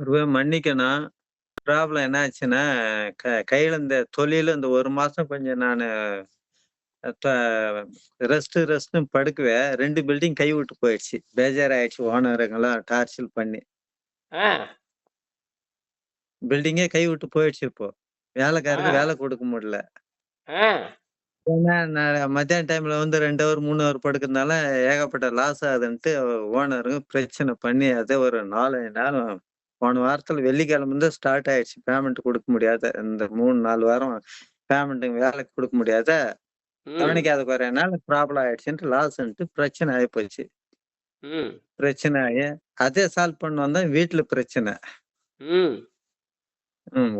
குருவே மன்னிக்கணும். ப்ராப்ளம் என்ன ஆச்சுன்னா, க கையில இந்த தொழிலு இந்த 1 மாசம் கொஞ்சம் நானு ரெஸ்ட்டு ரெஸ்ட்டுன்னு படுக்குவேன். 2 பில்டிங் கைவிட்டு போயிடுச்சு. பேஜாராயிடுச்சு ஓனருங்கலாம் டார்ச்சல் பண்ணி. பில்டிங்கே கைவிட்டு போயிடுச்சு இப்போ. வேலைக்காரருக்கு. வேலை குடுக்க முடியல. ஏன்னா, மத்தியான டைம்ல வந்து 2 ஹவர், 3 ஹவர் படுக்கிறதுனால ஏகப்பட்ட லாஸ் ஆகுதுன்ட்டு ஓனருங்க பிரச்சனை பண்ணி, அதே ஒரு 4, 5 நாள் போன வாரத்துல வெள்ளிக்கிழம தான் ஸ்டார்ட் ஆயிடுச்சு. பேமெண்ட் குடுக்க முடியாத. இந்த 3, 4 வாரம் பேமெண்ட்டுங்க வேலைக்கு குடுக்க முடியாத. கவனிக்காத குறையனால ப்ராப்ளம் ஆயிடுச்சுன்ட்டு லாஸ்ன்ட்டு பிரச்சனை ஆயிப்போச்சு. ம். பிரச்சனை ஆயி, அதே சால்வ் பண்ண வந்தா வீட்ல பிரச்சனை.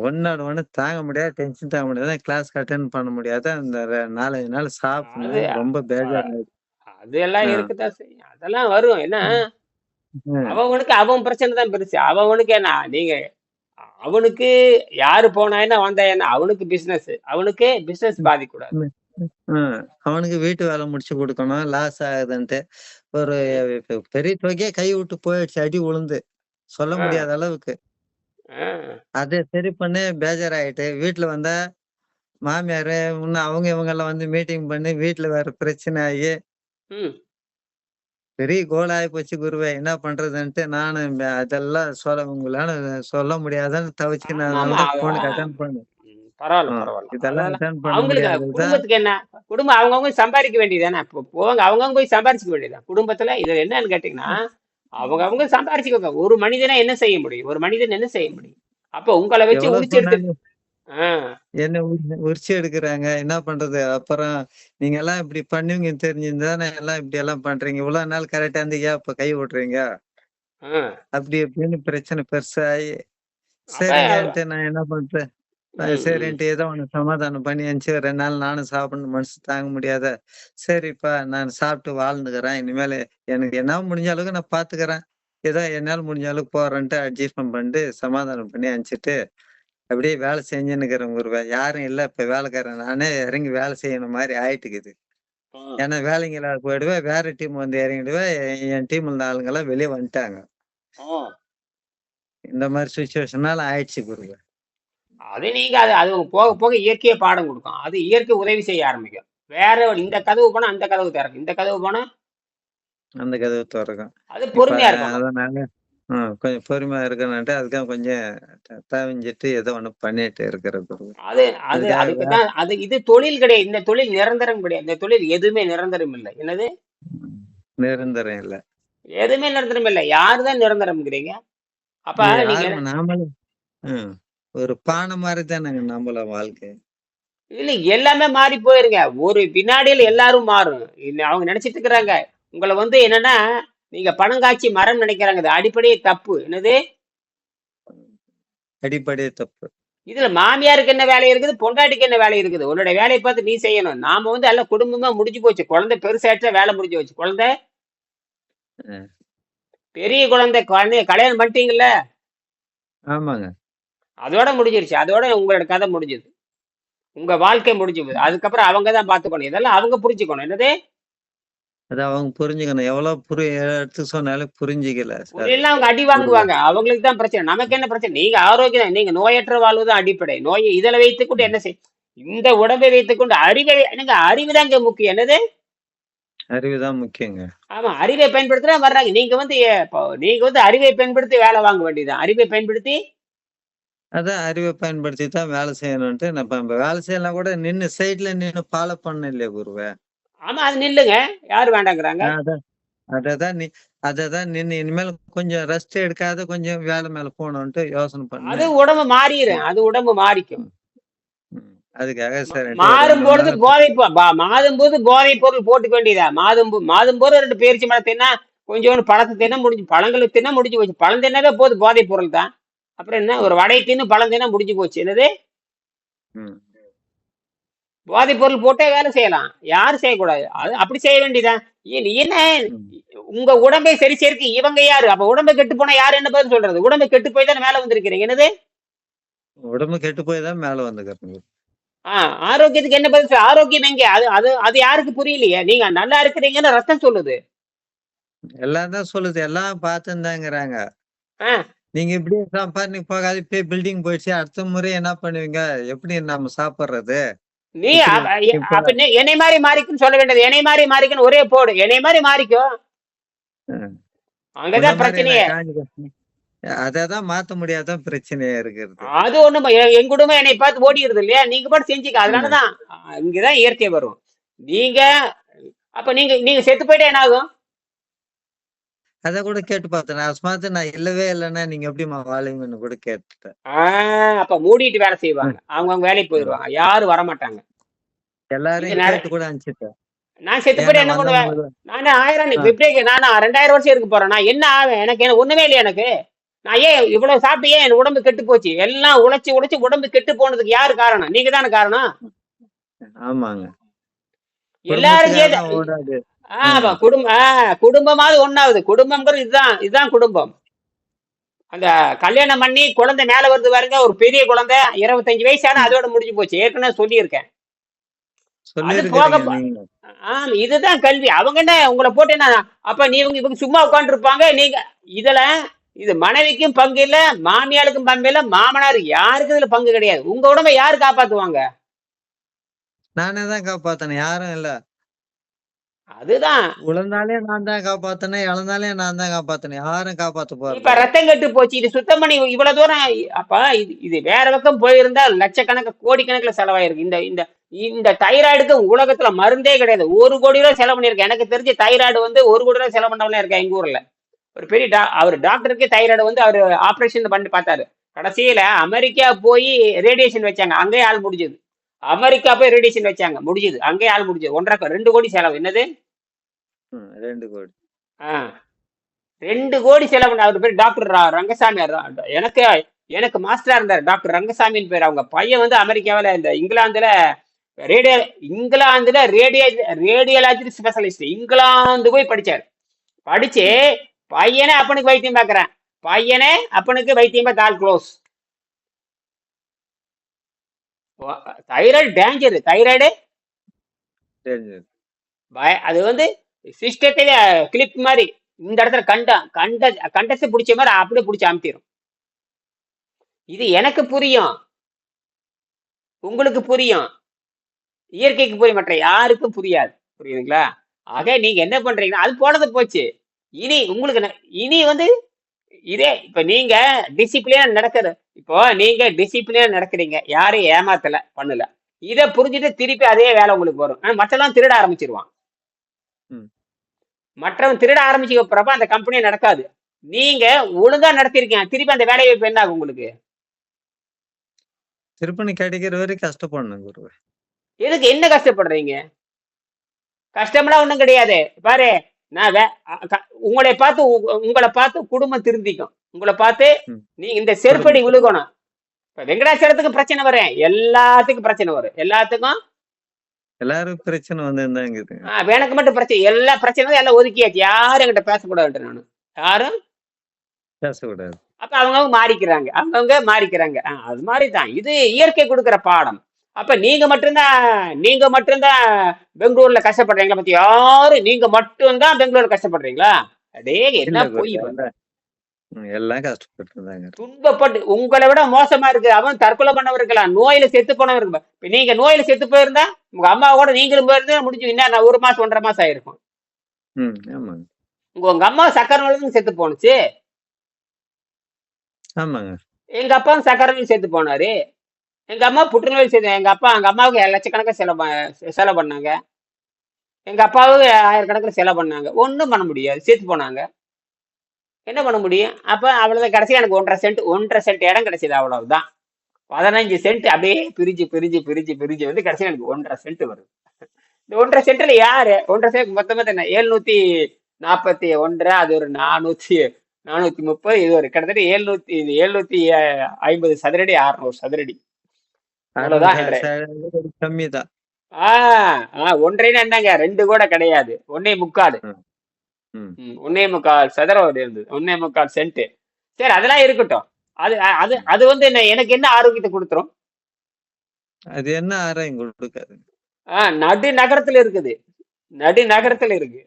ஒண்ணோட ஒண்ணு தாங்க முடியாத டென்ஷன் தாங்க முடியாத கிளாஸ்க்கு அட்டெண்ட் பண்ண முடியாத அந்த ரெ 4, 5 நாள் சாப்பிடணும். ரொம்ப பேஜாராயிடுச்சு. அதெல்லாம் செய்யும். அதெல்லாம் வரும். ம். அவனுக்கு அவன் பிரச்சனை தான் பெருசு. அவனுக்கு என்ன நீங்க அவனுக்கு யாரு போனா என்ன, வந்தா என்ன? அவனுக்கு பிசினஸ். அவனுக்கு பிசினஸ். ம். அவனுக்கு வீட்டு வேலை முடிச்சு குடுக்கணும். லாஸ் ஆகுதுன்ட்டு. ஒரு பெரிய தொகையே கைவிட்டு போயிடுச்சு அடி உழுந்து. சொல்ல. முடியாத அளவுக்கு. அத சரி பண்ணி பேஜாராயிட்டு, வீட்ல வந்தா மாமியாரு, இன்னும் அவங்க இவங்கலாம் வந்து மீட்டிங் பண்ணி வீட்ல வேற பிரச்சனை ஆயி ம். பெரிய கோல் ஆயிப்போச்சு குருவே. என்ன பண்றதுன்ட்டு நானும் அதெல்லாம் சொல்ல உங்களால சொல்ல முடியாதுன்னு தவிச்சு நான் அதனால ஆமாமா. தான் அ ஃபோனுக்கு அட்டெண்ட் பண்ணேன். குடும்பத்துக்கு என்ன? குடும்பம் அவங்கவங்க சம்பாரிக்க வேண்டியது தானே. இப்போ போங்க அவங்கவங்க போய் சம்பாரிச்சுக்க வேண்டியது தான். குடும்பத்துல இது என்னன்னு கேட்டீங்கன்னா. அவங்க அவங்க சம்பாரிச்சுக்கோங்க. ஒரு மனிதனா என்ன செய்ய முடியும்? ஒரு மனிதன் என்ன செய்ய முடியும்? அப்ப உங்கள வச்சு உரிச்சு எடுத்து சொன்னாலும் ஆ. என்ன உரி உரிச்சு எடுக்குறாங்க. என்ன பண்றது? அப்புறம் நீங்கலாம் இப்படி பண்ணுவீங்கன்னு தெரிஞ்சிருந்தா தானே எல்லாம் இப்படியெல்லாம் பண்றீங்க. இவ்வளோ நாள் கரெக்ட்டா இருந்து ஏன் இப்ப கை விட்றீங்க? அப்படி இப்படின்னு பிரச்சனை பெருசாயி, சரிங்கன்ட்டு நான் என்ன பண்றேன். சரின்ட்டு ஏதோ ஒண்ணு சமாதானம் பண்ணி அனுப்பிச்சு 2 நாள் நானும் சாப்பிடணும் மனசு தாங்க முடியாத, சரிப்பா நான் சாப்பிட்டு வாழ்ந்துக்கிறேன். இனிமேலு எனக்கு என்னால முடிஞ்ச அளவுக்கு நான் பார்த்துக்கிறேன். ஏதோ என்னால முடிஞ்ச அளவுக்கு போறேன்ட்டு அட்ஜஸ்ட்மென்ட் பண்ணிட்டு சமாதானம் பண்ணி அனுப்பிச்சுட்டு, அப்படியே வேலை செஞ்சுன்னு இருக்கிறேன் குருவே. யாரும் இல்ல இப்ப வேலைக்காரன் நானே இறங்கி வேலை செய்யணும் மாரி ஆயிட்டுக்குது. ஏன்னா வேலைங்க இல்லாத போயிடுவேன். வேற டீம் வந்து இறங்கிடுவேன். என் டீம்ல இருந்த ஆளுங்கலாம் வெளிய வந்துட்டாங்க. இந்த மாரி சிச்சுவேஷனால ஆயிடுச்சு குருவே. அது நீங்க அது அது போக போக இயற்கையே பாடம் குடுக்கும். அது இயற்கை உதவி செய்ய ஆரம்பிக்கும். வேற இந்த கதவு போனா அந்த கதவு திறக்கும். இந்த கதவு போனா அந்த கதவு தொறக்கும். அது பொறுமையா இருக்கணும். அதனால ம் கொஞ்சம் பொறுமையா இருக்கணுன்ட்டு அதுக்காக கொஞ்சம் த தவிஞ்சுட்டு ஏதோ ஒண்ணு பண்ணிட்டு இருக்கிறேன் குருவே. அது அது இதுக்காக அதுக்கு தான் அது இது தொழில் கிடையாது. இந்த தொழில் நிரந்தரம் கிடையாது. இந்த தொழில் எதுவுமே நிரந்தரம் இல்ல. என்னது? ம். நிரந்தரம் இல்ல. எதுவுமே நிரந்தரம் இல்ல. யாரு தான் நிரந்தரம்ங்கிறீங்க? அப்ப இது நீங்க நாமளும் ம். ஒரு பானை மாரி தானங்க நம்மள வாழ்க்கை. இல்ல எல்லாமே மாறி போயிருங்க. ஒரு வினாடியில எல்லாரும் மாறும். இல்ல அவங்க நினைச்சிட்டு இருக்கிறாங்க. உங்கள வந்து என்னன்னா, நீங்க பணம் காய்ச்சி மரம் நினைக்கிறாங்க. இது அடிப்படையே தப்பு. என்னது? அடிப்படை தப்பு. இதுல மாமியாருக்கு என்ன வேலை இருக்குது? பொண்டாட்டிக்கு என்ன வேலை இருக்குது? உன்னுடைய வேலைய பார்த்து நீ செய்யணும். நாம வந்து எல்லாம் குடும்பமா முடிஞ்சு போச்சு. குழந்தை பெருசாயிடுச்சா வேலை முடிஞ்சு போச்சு. குழந்தை. பெரிய குழந்தை குழந்தைய கல்யாணம் பண்ணிட்டீங்கல்ல? ஆமாங்க. அதோட முடிஞ்சிருச்சு. அதோட உங்களோட கதை முடிஞ்சுது. உங்க வாழ்க்கை முடிஞ்சு போகுது. அதுக்கப்புறம் அவங்க தான் பார்த்துக்கணும். இதெல்லாம் அவங்க புரிஞ்சுக்கணும். என்னது? அத அவங்க புரிஞ்சுக்கணும். எவ்வளோ புரி எடுத்து சொன்னாலும் புரிஞ்சுக்கல. புரியலன்னா அவங்க அடி. வாங்குவாங்க. அவங்களுக்கு தான் பிரச்சனை. நமக்கு என்ன பிரச்சனை? நீங்க ஆரோக்கியம் நீங்க நோயற்ற வாழ்வு தான் அடிப்படை. நோய் இதில வைத்துக்கொண்டு. என்ன செய் இந்த உடம்பை வைத்துக்கொண்டு அறிவை என்னங்க அறிவு தாங்க முக்கியம். என்னது? அறிவு தான் முக்கியங்க. ஆமா. அறிவை பயன்படுத்தினா வர்றாங்க. நீங்க வந்து நீங்க வந்து அறிவை பயன்படுத்தி வேலை வாங்க வேண்டியது தான். அறிவை பயன்படுத்தி அதான் அறிவ பயன்படுத்தி தான் வேலை செய்யணுன்ட்டு நான் இப்ப வேலை செய்யலாம் கூட நின்னு சைட்ல நின்னு ஃபாலோ பண்ணணும் இல்லையா குருவே? ஆமா. அது நில்லுங்க. யாரு வேண்டாங்கிறாங்க? அதான் அததான் நீ அததான் நின்னு இனிமேல் கொஞ்சம் ரெஸ்ட் எடுக்காத கொஞ்சம் வேலை மேல போணுன்ட்டு யோசனை அது பண்ணேன். உடம்பு மாறிரும். அது உடம்பு மாறிக்கும். அதுக்காக ம சரின்ட்டு ஒரு 2 மாறும்பொழுது நாள் போதை பொ ப மாறும்போது போதை பொருள் போட்டுக்க வேண்டியதா? மாதும்பு மாதும்போது 2 பேரிச்சம் பழம் தின்னா, கொஞ்சோண்டு பழத்த தின்னா முடிஞ்சு பழங்கள தின்னா முடிஞ்சு போச்சு. பழம் தின்னாவே போதும் போதை பொருள் தான். அப்புறம் என்ன? ஒரு வடைய தின்னு பழம் தின்னா முடிஞ்சு போச்சு. என்னது? ம். போதை பொருள் போட்டே வேலை செய்யலாம். யாரும் செய்யக்கூடாது. அது அப்படி செய்ய வேண்டியதுதான். ஏன் என்ன. உங்க உடம்பை சரி செய்யறதுக்கு இவங்க யாரு? அப்ப உடம்பு கெட்டு போனா யாரு என்ன பதில் சொல்றது? உடம்பு கெட்டு போய் தானே மேல வந்திருக்கிறீங்க. என்னது? உடம்பு கெட்டு போய் தான் மேல வந்துக்கிறேங்க. ஆ ஆரோக்கியத்துக்கு என்ன பதில்? ஆரோக்கியம் எங்கே? அது அது அது யாருக்கு புரியலையே? நீங்க நல்லா இருக்கிறீங்கன்னு ரத்தம் சொல்லுது. எல்லாம் தான் சொல்லுது. எல்லாம். ஆ. நீங்க இப்படியே சம்பாரணைக்கு போகாது இப்பயே பில்டிங் போயிடுச்சு அடுத்த முறை என்ன பண்ணுவீங்க எப்படி நம்ம சாப்பிடுறது நீ என்னை மாதிரி மாறிக்குன்னு சொல்ல வேண்டியது என்னை மாதிரி மாறிக்குன்னு ஒரே போடு. என்னை மாதிரி மாறிக்கோ. ம். உன்ன அங்கதான் பிரச்சனையே. அததான் மாத்த முடியாத பிரச்சனையா இருக்கிறது. அது ஒண்ணும் எ- என் குடும்பம் என்னை பார்த்து ஓடிடுது இல்லையா? நீங்க பாட்டு செஞ்சுக்க அதனாலதான். இங்கதான் இயற்கை வரும். நீங்க அப்ப நீங்க நீங்க செத்து போயிட்டா என்ன ஆகும் அத கூட கேட்டு பார்த்தேன். அஸ்மாத்து நான் இல்லவே இல்லைன்னா நீங்க எப்படிமா வாழுவீங்கன்னு கூட கேட்டுட்டேன். ஆஹ் அப்ப மூடிட்டு வேலை செய்வாங்க. அவங்க அவங்க வேலைக்கு போயிடுவாங்க யாரும் வர மாட்டாங்க எல்லாரையும் இது நேர- கேட்டு கூட அனுப்பிச்சிட்டேன். நான் செத்து ஏன்னா என்ன பண்ணுவேன்? நானே ஆயிரம் இப்படியே நான் ரெண்டாயிரம் வருஷம் இருக்க போறேன். நான் என்ன ஆவேன்? எனக்கு என்ன ஒண்ணுமே இல்லையா எனக்கு? நான் ஏன் இவ்வளவு சாப்பிட்டு ஏன் என் உடம்பு கெட்டு போச்சு? எல்லாம் உழைச்சு உழைச்சு உடம்பு கெட்டு போனதுக்கு யாரு காரணம்? நீங்க தானே காரணம்? ஆமாங்க. எல்லாரும் ஆமா குடும்பம் குடும்பமாவது ஒண்ணாவது. குடும்பம்ங்கிறது இதுதான் இதுதான் குடும்பம். அந்த கல்யாணம் பண்ணி குழந்தை மேல வருது பாருங்க ஒரு பெரிய குழந்தை இருபத்தஞ்சு வயசான அதோட முடிஞ்சு போச்சு. ஏற்கனவே சொல்லியிருக்கேன். போக- நீங்க. ஆமா இதுதான் கல்வி. அவங்க என்ன உங்களை போட்டு என்ன அப்ப நீ இவங்க இவங்க சும்மா உட்கார்ந்து இருப்பாங்க நீங்க இதுல இது மனைவிக்கும் பங்கு இல்ல மாமியாருக்கும் பங்கு இல்ல மாமனார் யாருக்கும் இதுல பங்கு கிடையாது. உங்க உடம்ப யாரு காப்பாத்துவாங்க? நானே தான் காப்பாத்தனேன் யாரும் இல்ல. அதுதான். உழந்தாலே நான் தான் காப்பாத்தினேன் இழந்தாலே நான் தான் காப்பாத்தினேன். யாரும் காப்பாத்த இப்ப போறது ரத்தம் கெட்டு போச்சு இது சுத்தம் பண்ணி இவ்வளவு தூரம் அப்ப இது இது வேற பக்கம் போயிருந்தா லட்சக்கணக்கு கோடிக்கணக்கில் செலவாயிருக்கு. இந்த இந்த இந்த தைராய்டுக்கு உலகத்துல மருந்தே கிடையாது. ஒரு கோடி ரூபாய் செலவு பண்ணிருக்கேன் எனக்கு தெரிஞ்ச தைராய்டு வந்து ஒரு கோடி ரூபாய் செலவு பண்ணவங்களே இருக்கா எங்க ஊர்ல? ஒரு பெரிய டா அவர் டாக்டருக்கு தைராய்டு வந்து அவர் ஆபரேஷன் பண்ணி பார்த்தாரு. கடைசியில அமெரிக்கா போய் ரேடியேஷன் வச்சாங்க. அங்கேயே ஆள் முடிஞ்சது. அமெரிக்கா போய் ரேடியேஷன் வச்சாங்க. முடிஞ்சது. அங்கேயே ஆள் முடிஞ்சது. ஒன்றரை ரெண்டு கோடி செலவு. என்னது? ரெண்டு கோடி. ஆ. ரெண்டு கோடி செலவு அவர் பேர் டாக்டர் ரங்கசாமி எனக்கு எனக்கு மாஸ்டரா இருந்தார். டாக்டர் ரங்கசாமின்னு பேர் அவங்க பையன் வந்து அமெரிக்காவில் இந்த இங்கிலாந்துல ரேடியோ இங்கிலாந்துல ரேடியோ ரேடியோலாஜி ஸ்பெஷலிஸ்ட் இங்கிலாந்து போய் படிச்சார். படிச்சு பையனே அப்பனுக்கு வைத்தியம் பார்க்கறேன். பையனே அப்பனுக்கு வைத்தியம் all close thyroid danger thyroid பய- அது வந்து சிஸ்டத்துல கிளிப் மாதிரி இந்த இடத்துல கண்ட கண்ட கண்டத்தை பிடிச்ச மாதிரி அப்படியே பிடிச்சி அமுத்திடும் இது எனக்கு புரியும். உங்களுக்கு புரியும். இயற்கைக்கு புரியும் மற்ற யாருக்கும் புரியாது. புரியுதுங்களா? ஆக நீங்க என்ன பண்றீங்கன்னா அது போனது போச்சு. இனி உங்களுக்கு இனி வந்து இதே இப்ப நீங்க டிசிப்ளினா நடக்குது. இப்போ நீங்க டிசிப்ளினா நடக்கிறீங்க. யாரையும் ஏமாத்தல பண்ணல. இதை புரிஞ்சுட்டு திருப்பி அதே வேலை உங்களுக்கு வரும். ஆனா மற்றெல்லாம் திருட ஆரம்பிச்சிருவான். மற்றவன் திருட ஆரம்பிச்சுக்கிறப்ப அந்த கம்பெனி நடக்காது. நீங்க ஒழுங்கா நடத்திருக்கீங்க. திருப்பி அந்த வேலையை இப்ப என்ன ஆகும் உங்களுக்கு? திருப்பணி கிடைக்கிற வரைக்கும் கஷ்டப்படணும் குருவே. எதுக்கு என்ன கஷ்டப்படுறீங்க? கஷ்டம்லாம் ஒண்ணும் கிடையாது. பாரு நான் உங்களை பார்த்து உங்களை பார்த்து குடும்பம் திருந்திக்கும். உங்களை பார்த்து. நீ இந்த செருப்படி விழுகணும். இப்ப வெங்கடாச்சலத்துக்கு பிரச்சனை வரும் எல்லாத்துக்கும் பிரச்சனை வரும். எல்லாத்துக்கும் எல்லாருக்கும் பிரச்சனை வந்து இது ஆ, எனக்கு மட்டும் பிரச்சனை எல்லா பிரச்சனையும் எல்லாம் ஒதுக்கியாச்சு. யாரும் என்கிட்ட பேசக்கூடாது நான் யாரும்? பேசக்கூடாது. அப்ப அவங்கவுங்க மாறிக்கிறாங்க. அவங்கவுங்க மாறிக்கிறாங்க. அது மாதிரி தான் இது இயற்கை கொடுக்குற பாடம். அப்ப நீங்க மட்டும்தான் நீங்க மட்டும்தான் பெங்களூர்ல கஷ்டப்படுறீங்களா? பத்தி யாரு நீங்க மட்டும்தான் பெங்களூர்ல கஷ்டப்படுறீங்களா? அடே என்ன போய் எல்லாம் கஷ்டப்பட்டு துன்பப்பட்டு உங்களை விட மோசமா இருக்கு. அவன் தற்கொலை இருக்கலாம் நோயில செத்து போனவன் இருக்கு இப்ப நீங்க நோயில செத்து போயிருந்தா உங்க அம்மா கூட நீங்களும் போயிருந்தா முடிஞ்சு என்ன ஒரு மாசம் ஒன்றரை மாசம் ஆயிருக்கும். உங்க உங்க அம்மா சக்கரை நோயில செத்து போனுச்சு ஆமாங்க. எங்க அப்பாவும் சக்கரை நோய் செத்து போனாரு. எங்க அம்மா புற்றுநோய் செய்த எங்க அப்பா எங்க அம்மாவுக்கு லட்சக்கணக்கில் செலவு செலவு பண்ணாங்க. எங்க அப்பாவுக்கு ஆயிரக்கணக்கில் செலவு பண்ணாங்க. ஒன்றும் பண்ண முடியாது. சேர்த்து போனாங்க. என்ன பண்ண முடியும்? அப்போ அவ்வளோதான் கடைசியாக எனக்கு ஒன்றரை சென்ட் ஒன்றரை சென்ட் இடம் கிடைச்சது அவ்வளவுதான். பதினஞ்சு சென்ட் அப்படியே பிரிஞ்சு பிரிஞ்சு பிரிஞ்சு பிரிஞ்சு வந்து கடைசியாக எனக்கு ஒன்றரை சென்ட் வருது. இந்த ஒன்றரை சென்ட்ல யாரு? ஒன்றரை சென்ட் மொத்தமாக என்ன எழுநூத்தி நாற்பத்தி ஒன்றரை அது ஒரு நானூத்தி நானூத்தி முப்பது இது ஒரு கிட்டத்தட்ட எழுநூத்தி இது எழுநூத்தி ஐம்பது சதுரடி அறுநூறு சதுரடி. அவ்வளவுதான் கம்மி தான் ஆஹ் ஒன்றைன்னு என்னங்க? ரெண்டு கூட கிடையாது. ஒன்னே முக்கால். ஒன்னே முக்கால் சதுரம் இருந்தது. ஒன்னே முக்கால் சென்ட். சரி அதெல்லாம் இருக்கட்டும். அது அது அது வந்து என்ன எனக்கு என்ன ஆரோக்கியத்தை கொடுத்துரும்? அது என்ன ஆராயம் கொடுக்காது. ஆஹ் நடு நகரத்துல இருக்குது. நடு நகரத்துல இருக்கு.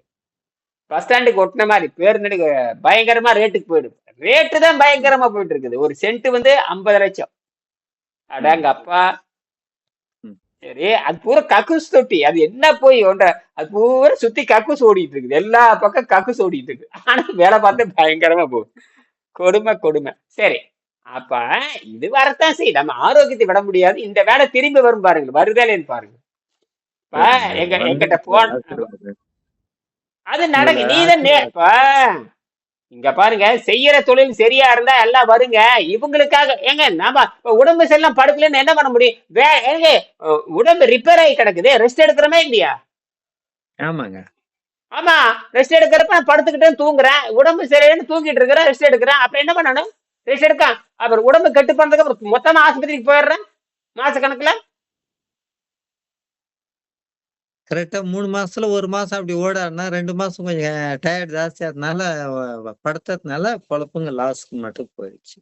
பஸ் ஸ்டாண்டுக்கு ஒட்டின மாதிரி பேருந்து பயங்கரமா ரேட்டுக்கு போயிடுது. ரேட்டு தான் பயங்கரமா போயிட்டு இருக்குது. ஒரு சென்ட் வந்து ஐம்பது லட்சம். அடாங்க அப்பா. சரி அது பூரா கக்கூஸ் தொட்டி. அது என்ன போய் ஒன்ற அது பூரா சுத்தி கக்கூஸ் ஓடிட்டு இருக்குது. எல்லா பக்கம் கக்கூஸ் ஓடிட்டு இருக்கு. ஆனா வேலை பார்த்து பயங்கரமா போகுது. கொடுமை கொடுமை. சரி அப்ப இது வரத்தான் செய்யும் நம்ம ஆரோக்கியத்தை விட முடியாது. இந்த வேலை திரும்பி வரும் பாருங்க வருதேன்னு பாருங்க எங்க எங்கிட்ட போன். அது நடக்கு. உங்களோட நீ தான் நே- இப்ப இங்க பாருங்க செய்யற தொழில் சரியா இருந்தா எல்லாம் வருங்க. இவங்களுக்காக ஏங்க நாம உடம்பு செல்லாம் படுக்கலன்னு என்ன பண்ண முடியும்? வே ஏங்க உடம்பு ரிப்பேர் ஆகி கிடக்குது. ரெஸ்ட் எடுக்கிறமே இல்லையா? ஆமாங்க. ஆமா ரெஸ்ட் எடுக்கிறப்ப நான் படுத்துக்கிட்டே தூங்குறேன். உடம்பு சரியில்லைன்னு தூங்கிட்டு இருக்கிறேன் ரெஸ்ட் எடுக்கிறேன். அப்புறம் என்ன பண்ணணும்? ரெஸ்ட் எடுக்க அப்புறம் உடம்பு கெட்டு போனதுக்கு அப்புறம் மொத்தமா ஆஸ்பத்திரிக்கு போயிடுறேன். மாச கணக்குல கரெக்டா மூணு மாசத்துல ஒரு மாசம் அப்படி ஓடாருன்னா ரெண்டு மாசம் கொஞ்சம் டயர்ட் ஜாஸ்தியா படுத்ததுனால பொழப்புங்க லாஸ்க்கு மட்டும் போயிடுச்சு.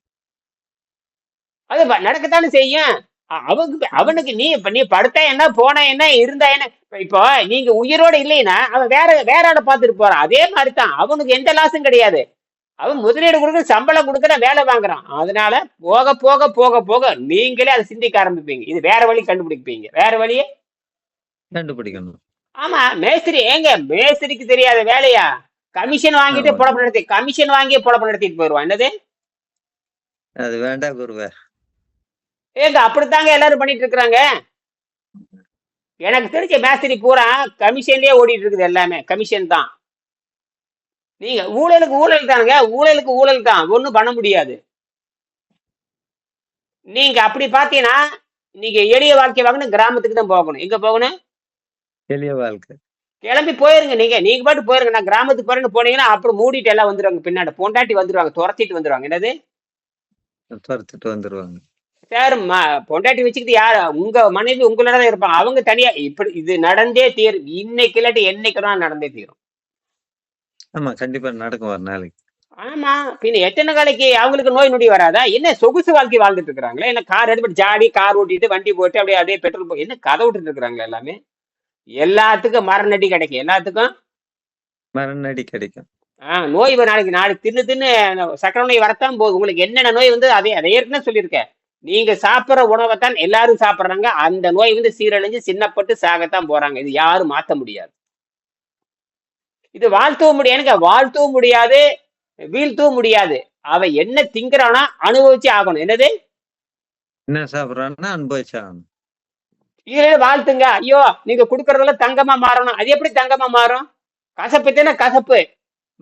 அது வ- நடக்கத்தானே செய்யும். அவனுக்கு அவனுக்கு நீ இப்ப நீ படுத்தா என்ன போனா என்ன இருந்தா என்ன? இப்போ நீங்க உயிரோட இல்லைன்னா அவன் வேற வேற ஆளை பார்த்துட்டு போறான். அதே மாதிரி தான் அவனுக்கு எந்த லாஸும் கிடையாது. அவன் முதலீடு கொடுக்குற சம்பளம் கொடுக்குற வேலை வாங்குறான். அதனால போக போக போக போக நீங்களே அதை சிந்திக்க ஆரம்பிப்பீங்க. இது வேற வழி கண்டுபிடிப்பீங்க. வேற வழியே கண்டுபிடிக்கணும். ஆமா மேஸ்திரி ஏங்க மேஸ்திரிக்கு தெரியாத வேலையா? கமிஷன் வாங்கிட்டு ஆமா. பொழப்பு நடத்தி கமிஷன் வாங்கி பொழப்பு நடத்திட்டு போயிடுவான் என்னது? அது வேண்டாம் குருவே. ஏங்க அப்படித்தாங்க எல்லாரும் பண்ணிட்டு இருக்கிறாங்க எனக்கு தெரிஞ்ச மேஸ்திரி பூரா கமிஷன்லயே ஓடிட்டு இருக்குது எல்லாமே கமிஷன் தான். நீங்க ஊழலுக்கு ஊழல் தானுங்க ஊழலுக்கு ஊழல் தான் ஒண்ணும் பண்ண முடியாது. நீங்க அப்படி பாத்தீங்கன்னா நீங்க எளிய வாழ்க்கை வாங்கணும் கிராமத்துக்கு தான் போகணும். எங்க போகணும்? எளிய வாழ்க்கை. கிளம்பி போயிருங்க நீங்க. நீங்க பாட்டு போயிருங்க. நான் கிராமத்துக்கு போறேன்னு போனீங்கன்னா அப்புறம் மூடிட்டு எல்லாம் வந்துருவாங்க பின்னாடி. பொண்டாட்டி வந்துருவாங்க துரத்திட்டு வந்துருவாங்க. என்னது? துரத்துட்டு வந்துருவாங்க. சார் பொண்டாட்டி வச்சுக்கிட்டு யார்? உங்க மனைவி உங்களோட தான் இருப்பாங்க. அவங்க தனியா இப்படி இது நடந்தே தீரும். இன்னைக்கு இல்லாட்டி என்னைக்கு நடந்தே தீரும். ஆமா கண்டிப்பா நடக்கும் ஒரு நாளைக்கு. ஆமா. பின்ன எத்தனை நாளைக்கு அவங்களுக்கு நோய் நொடி வராதா? என்ன சொகுசு வாழ்க்கை வாழ்ந்துட்டு இருக்காங்களே என்ன கார் எடுத்து ஜாடி கார் ஓட்டிட்டு வண்டி போட்டு அப்படியே அப்படியே பெட்ரோல் என்ன கதை விட்டுட்டு இருக்காங்களா எல்லாமே? எல்லாத்துக்கும் மரணடி கிடைக்கும். எல்லாத்துக்கும்? மரணடி கிடைக்கும். ஆஹ் நோய் நாளைக்கு நாளைக்கு தின்னு தின்னு சக்கரை நோய் வரத்தான் போகுது. உங்களுக்கு என்னென்ன நோய் வந்து அதே அதை ஏற்கனவே சொல்லியிருக்கேன். நீங்க சாப்பிடுற உணவைத்தான் எல்லாரும் சாப்பிடுறாங்க. அந்த நோய் வந்து சீரழிஞ்சு சின்னப்பட்டு சாகத்தான் போறாங்க. இது யாரும் மாத்த முடியாது. இது வாழ்த்தவும் முடியாது. வாழ்த்தவும் முடியாது. வீழ்த்தவும் முடியாது. அவன் என்ன திங்கிறானா அனுபவிச்சு ஆகணும். என்னது? என்ன சாப்பிடறான்னா அனுபவிச்சாகணும் இதுல வாழ்த்துங்க. ஐயோ நீங்க கொடுக்கறதெல்லாம் தங்கமா மாறணும். அது எப்படி தங்கமா மாறும்? கசப்பு தானே கசப்பு.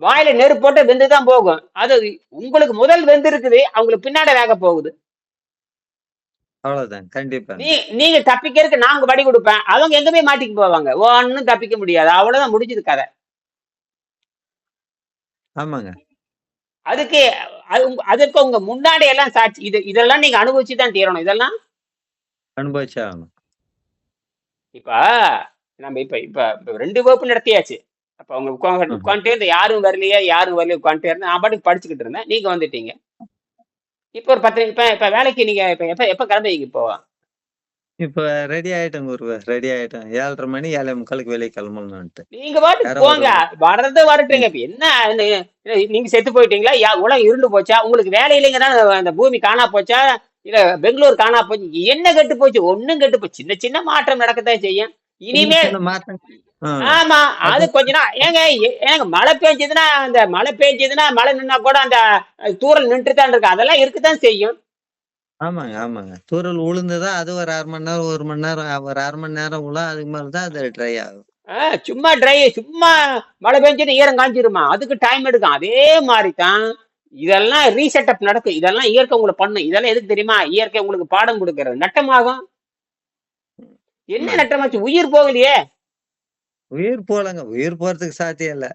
வாயில நெருப்பு போட்டு வெந்துதான் போகும். அது உங்களுக்கு முதல் வெந்து இருக்குது அவங்களுக்கு பின்னாடி வேக போகுது. அவ்வளவுதான் கண்டிப்பா. நீ நீங்க தப்பிக்கிறதுக்கு நாங்க வடி கொடுப்பேன். அவங்க எங்க போய் மாட்டிக்கு போவாங்க. ஒன்னும் தப்பிக்க முடியாது. அவ்வளவுதான் முடிஞ்சது கதை. ஆமாங்க. அதுக்கு அது உங்க- அதுக்கு உங்க முன்னாடி எல்லாம் சாட்சி இது இதெல்லாம் நீங்க அனுபவிச்சு தான் தீரணும். இதெல்லாம் அனுபவிச்சாகணும் இப்ப நம்ம இப்ப இப்ப ரெண்டு வகுப்பு நடத்தியாச்சு. அப்ப அவங்க உட்காந்து. உட்காந்துட்டே இருந்த யாரும் வரலையா யாரும் வரலையா உட்காந்துட்டே இருந்தேன் நான் பாட்டுக்கு படிச்சுக்கிட்டு இருந்தேன். நீங்க வந்துட்டீங்க. இப்ப ஒரு பத்து இப்ப இப்ப வேலைக்கு நீங்க இப்ப எப்ப எப்ப கிளம்புவீங்க இப்போ? இப்ப ரெடி ஆயிட்டோம் குருவே ரெடி ஆயிட்டோம் ஏழரை மணி ஏழை முக்காலுக்கு வெளியே கிளம்பணும்னுட்டு. நீங்க யாரோ போங்க. வர்றது வரட்டுங்க. இப்ப என்ன நீங்க செத்து போயிட்டீங்களா? உலகம் இருண்டு போச்சா? உங்களுக்கு வேலை இல்லைங்கன்னா அந்த பூமி காணா போச்சா? இல்ல பெங்களூர் காணா போச்சு. என்ன கெட்டு போச்சு? ஒண்ணும் கெட்டு போச்சு. சின்ன சின்ன மாற்றம் நடக்கத்தான் செய்யும். இனிமே ஆமா அது கொஞ்ச நாள் ஏங்க ஏங்க மழை பெஞ்சதுன்னா அந்த மழை பெஞ்சதுன்னா மழை நின்னா கூட அந்த அஹ், தூறல் நின்று தான் இருக்கு. அதெல்லாம் இருக்குதான் செய்யும். ஆமாங்க ஆமாங்க. தூரல் உளுந்துதா அது ஒரு அரை மணி நேரம் ஒரு மணி நேரம் ஒரு அரை மணி நேரம் உள்ள அதுக்கு மேலதான் அது ட்ரை ஆகும். சும்மா ட்ரை சும்மா மழை பெஞ்சது ஈரம் காஞ்சிருமா? அதுக்கு டைம் எடுக்கும். அதே மாதிரி தான் இதெல்லாம் ரீசெட்டப் நடக்கும். இதெல்லாம் இயற்கை உங்களுக்கு பண்ணும். இதெல்லாம் எதுக்கு தெரியுமா? இயற்கை உங்களுக்கு பாடம் கொடுக்கறது. நட்டமாகும். என்ன. நட்டமாச்சு உயிர் போகலையே. உயிர் போலங்க உயிர் போறதுக்கு சாத்தியம் இல்ல.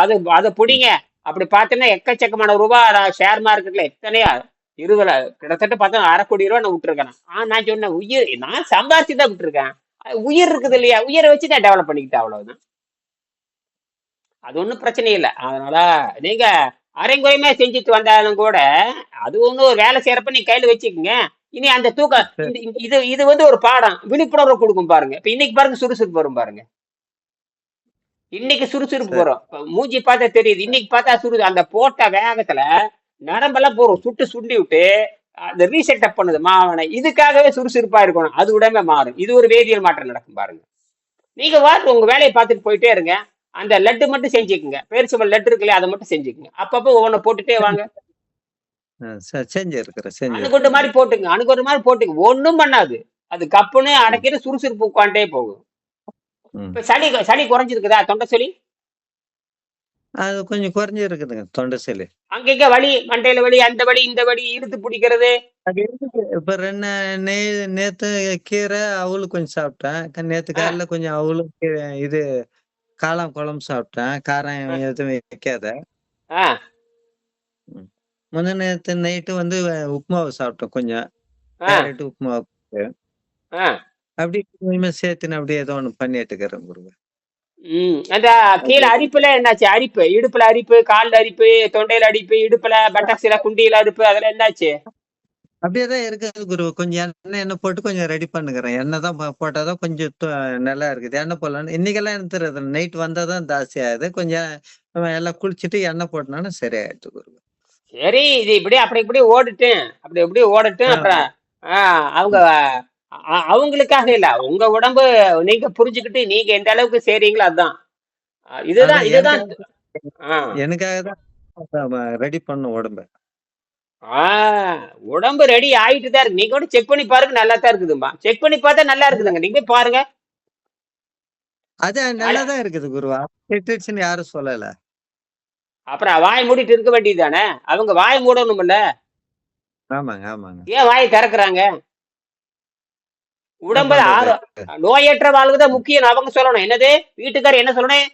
அது அதை பிடிங்க. அப்படி பார்த்தீங்கன்னா எக்கச்சக்கமான ரூபாய் ஷேர் மார்க்கெட்ல எத்தனையா இருபதுல கிட்டத்தட்ட பார்த்தா அரை கோடி ரூபா நான் விட்டுருக்கேன். ஆ நான் சொன்னேன் உயிர் நான் சம்பாரிச்சு தான் விட்டுருக்கேன். உயிர் இருக்குது இல்லையா? உயிரை வச்சு நான் டெவலப் பண்ணிக்கிட்டேன் அவ்வளவுதான். அது ஒன்றும் பிரச்சனை இல்லை. அதனால நீங்க அரைங்குறையுமே செஞ்சுட்டு வந்தாலும் கூட அது ஒன்றும் ஒரு வேலை செய்யறப்ப நீ கையில வச்சுக்கோங்க. இனி அந்த தூக்கம் இது இது வந்து ஒரு பாடம். விழிப்புணர்வு கொடுக்கும் பாருங்க. இப்ப இன்னைக்கு பாருங்க சுறுசுறுப்பு வரும் பாருங்க. இன்னைக்கு சுறுசுறுப்பு. வரும். மூஞ்சி பார்த்தா தெரியுது. இன்னைக்கு பார்த்தா சுறு அந்த போட்ட வேகத்துல நரம்பெல்லாம் போறோம் சுட்டு சுண்டி விட்டு அந்த ரீசெட் அப் பண்ணுது. மாவனை இதுக்காகவே சுறுசுறுப்பா இருக்கணும். அது உடனே மாறும். இது ஒரு வேதியியல் மாற்றம் நடக்கும் பாருங்க. நீங்க வாட்டு உங்க வேலையை பார்த்துட்டு போயிட்டே இருங்க. அந்த லட்டு மட்டும் செஞ்சுக்குங்க. பேரிச்சம்பழம் லட்டு இருக்குல்லையா அதை மட்டும் செஞ்சுக்குங்க. அப்பப்போ ஒவ்வொன்று போட்டுட்டே வாங்க. அணுகொண்டு மாதிரி போட்டுங்க அணுகொண்டு மாதிரி போட்டுங்க. ஒண்ணும் பண்ணாது. அது கப்புன்னு அடைக்கிற சுறுசுறுப்பு உட்காண்டே போகும். இப்ப சளி சளி குறைஞ்சிருக்குதா தொண்டை சளி? அது கொஞ்சம் குறைஞ்சி இருக்குதுங்க தொண்டை சளி. அங்கங்க வலி மண்டையில வலி அந்த வலி இந்த வலி இழுத்து பிடிக்கிறது. இப்ப ரெண்டு நே நேத்து கீரை அவலு கொஞ்சம் சாப்பிட்டேன். நேத்து ஆ. காலைல கொஞ்சம் கீரை இது காளான் குழம்பு சாப்பிட்டேன். காரம். எதுவும் வைக்காத. ஆ. முந்தின நேத்து நைட்டு வந்து உப்புமாவு சாப்பிட்டேன் கொஞ்சம். கேரட் உப்புமாவு ஆ. அப்படி கொஞ்சமா சேர்த்துன்னு அப்படியே ஏதோ ஒண்ணு பண்ணிட்டு இருக்கிறேன் குருவே. அந்த கீழே அரிப்புல என்னாச்சு? அரிப்பு. இடுப்புல அரிப்பு கால்ல அரிப்பு தொண்டையில அரிப்பு இடுப்புல பட்டாக்சில குண்டியில அரிப்பு அதெல்லாம் என்னாச்சு? அப்படியே தான் இருக்குது குரு. கொஞ்சம் எண்ணெய் எண்ணெய் போட்டு கொஞ்சம் ரெடி பண்ணுகிறேன். எண்ணெய் தான் போட்டாதான் கொஞ்சம் நல்லா இருக்குது. எண்ணெய் போடலான்னு இன்னைக்கெல்லாம் எனக்கு தெரியாது? நைட் வந்தால் தான் ஜாஸ்தி ஆகுது. கொஞ்சம் எல்லாம் குளிச்சுட்டு எண்ணெய் போட்டனாலும் சரியாயிடுது குரு. சரி இது இப்படி அப்படி இப்படி ஓடட்டும். அப்படி இப்படி ஓடட்டும். அப்புறம் அவங்க அவங்களுக்காக இல்ல. உங்க உடம்பு நீங்க புரிஞ்சுக்கிட்டு நீங்க எந்த அளவுக்கு செய்றீங்களோ இதுதான் அதான் இதுதான். ஆ. எனக்காக தான் ரெடி பண்ணும் உடம்ப. உடம்பு ரெடி ஆயிட்டு தான் இருக்கு. நீங்க கூட செக் பண்ணி பாருங்க நல்லா தான் இருக்குதுமா செக் பண்ணி பார்த்தா நல்லா இருக்குதுங்க. நீங்க போய் பாருங்க. அது நல்லா தான் இருக்குது குருவா கெட்டுச்சுன்னு யாரும் சொல்லல. அப்புறம் வாய் மூடிட்டு இருக்க வேண்டியது தானே அவங்க வாய் மூடணும்ல. ஆமாங்க ஆமாங்க. ஏன் வாய் திறக்குறாங்க? உடம்புல நோயற்ற வாழ்வுதான் முக்கியம். அவங்க சொல்லணும். என்னது? வீட்டுக்காரர் என்ன சொல்லணும்?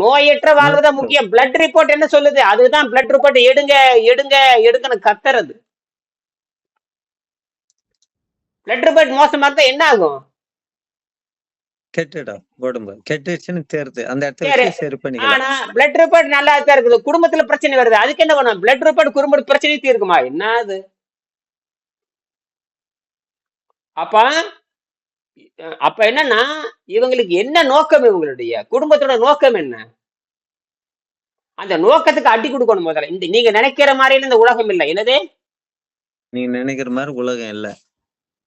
நோயற்ற வாழ்வுதான் முக்கியம். பிளட் ரிப்போர்ட் என்ன சொல்லுது? அதுதான் பிளட் ரிப்போர்ட் எடுங்க எடுங்க எடுங்கன்னு கத்துறது. பிளட் ரிப்போர்ட் மோசமா இருந்தா என்ன ஆகும்? கெட்டுடும் உடம்பு கெட்டுச்சுன்னு தெரியுது அந்த இடத்துல சரி. ஆனா பிளட் ரிப்போர்ட் நல்லா தான் இருக்குது. குடும்பத்துல பிரச்சனை வருது. அதுக்கு என்ன பண்ணும் பிளட் ரிப்போர்ட் குடும்ப பிரச்சனை தீர்க்குமா? என்ன அது? அப்ப அப்ப என்னன்னா இவங்களுக்கு என்ன நோக்கம் இவங்களுடைய? குடும்பத்தோட நோக்கம் என்ன? அந்த நோக்கத்துக்கு அடி கொடுக்கணும் முதல்ல. இந்த நீங்க நினைக்கிற மாதிரி இந்த உலகம் இல்லை. என்னது? நீங்க நினைக்கிற மாதிரி உலகம் இல்ல.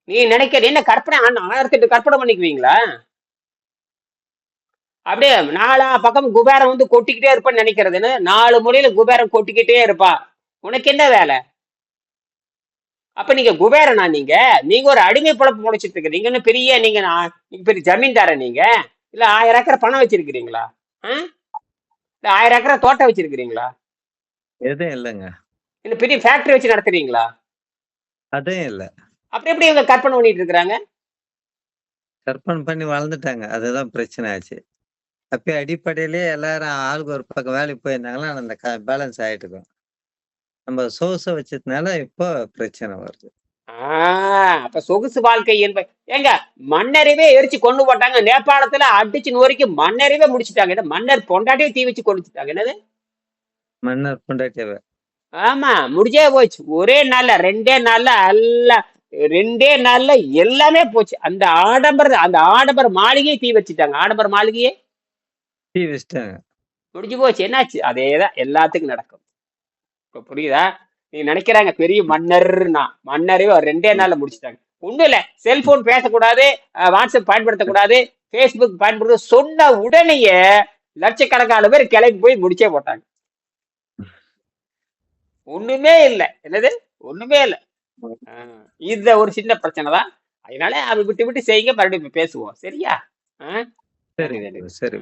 நீ நினைக்கிற என்ன கற்பனை ஆ- ஆயிரத்தி எட்டு கற்பனை பண்ணிக்குவீங்களா? அப்படியே நாலா பக்கம் குபேரம் வந்து கொட்டிக்கிட்டே இருப்பான்னு நினைக்கிறது நாலு முறையில குபேரம் கொட்டிக்கிட்டே இருப்பா. உனக்கு என்ன வேலை? அப்ப நீங்க குபேரனா நீங்க? நீங்க ஒரு அடிமை பொழப்பு முளைச்சிட்டு இருக்கு நீங்க என்ன பெரிய நீங்க பெரிய ஜமீன்தார நீங்க? இல்ல ஆயிரம் ஏக்கரை பணம் வச்சிருக்கிறீங்களா? இல்ல ஆயிரம் ஏக்கரை தோட்டம் வச்சிருக்கிறீங்களா? எதுவும் இல்லைங்க. இல்ல பெரிய ஃபேக்டரி வச்சு நடத்துறீங்களா? அதுவும் இல்ல. அப்புறம் எப்படி இவங்க கற்பனை பண்ணிட்டு இருக்கிறாங்க? கற்பனை பண்ணி வளர்ந்துட்டாங்க. அதுதான் பிரச்சனை ஆச்சு. அப்பயே அடிப்படையிலேயே எல்லாரும் ஆளுக்கு ஒரு பக்கம் வேலைக்கு போயிருந்தாங்களா அந்த பேலன்ஸ் ஆயிட்டு இருக்கும். நம்ம சோர்ஸை வச்சதுனால இப்போ பிரச்சனை வருது. அப்ப சொகுசு வாழ்க்கை என்ப ஏங்க மன்னரைவே எரிச்சு கொண்டு போட்டாங்க. நேபாளத்துல அடிச்சு நொறுக்கி மன்னரைவே முடிச்சிட்டாங்க. மன்னர் பொண்டாட்டியே தீ வச்சு கொண்டுட்டாங்க என்னது? மன்னர் பொண்டாட்டியவை ஆமா முடிஞ்சே போச்சு. ஒரே நாள்ல ரெண்டே நாள்ல எல்லாம் ரெண்டே நாள்ல எல்லாமே போச்சு. அந்த ஆடம்பர அந்த ஆடம்பர மாளிகையை தீ வச்சுட்டாங்க. ஆடம்பர மாளிகையே? டீ வச்சிட்டாங்க. முடிஞ்சு போச்சு. என்னாச்சு? அதேதான் எல்லாத்துக்கும் நடக்கும். இப்ப புரியுதா? நீ நினைக்கிறாங்க பெரிய மன்னர்னா. மன்னரைவே ஒரு ரெண்டே நாள்ல முடிச்சிட்டாங்க. ஒண்ணும் இல்ல. செல்போன் பேசக்கூடாது வாட்ஸ்அப் பயன்படுத்தக்கூடாது ஃபேஸ்புக் பயன்படுத்த சொன்ன உடனேயே லட்சக்கணக்கான பேர் கிளம்பி போய் முடிச்சே போட்டாங்க. ஒண்ணுமே இல்ல. என்னது? ஒண்ணுமே இல்ல. இந்த ஒரு சின்ன பிரச்சனை தான். அதனால அதை விட்டு விட்டு செய்யுங்க மறுபடியும் பேசுவோம். சரியா? சரி சரி.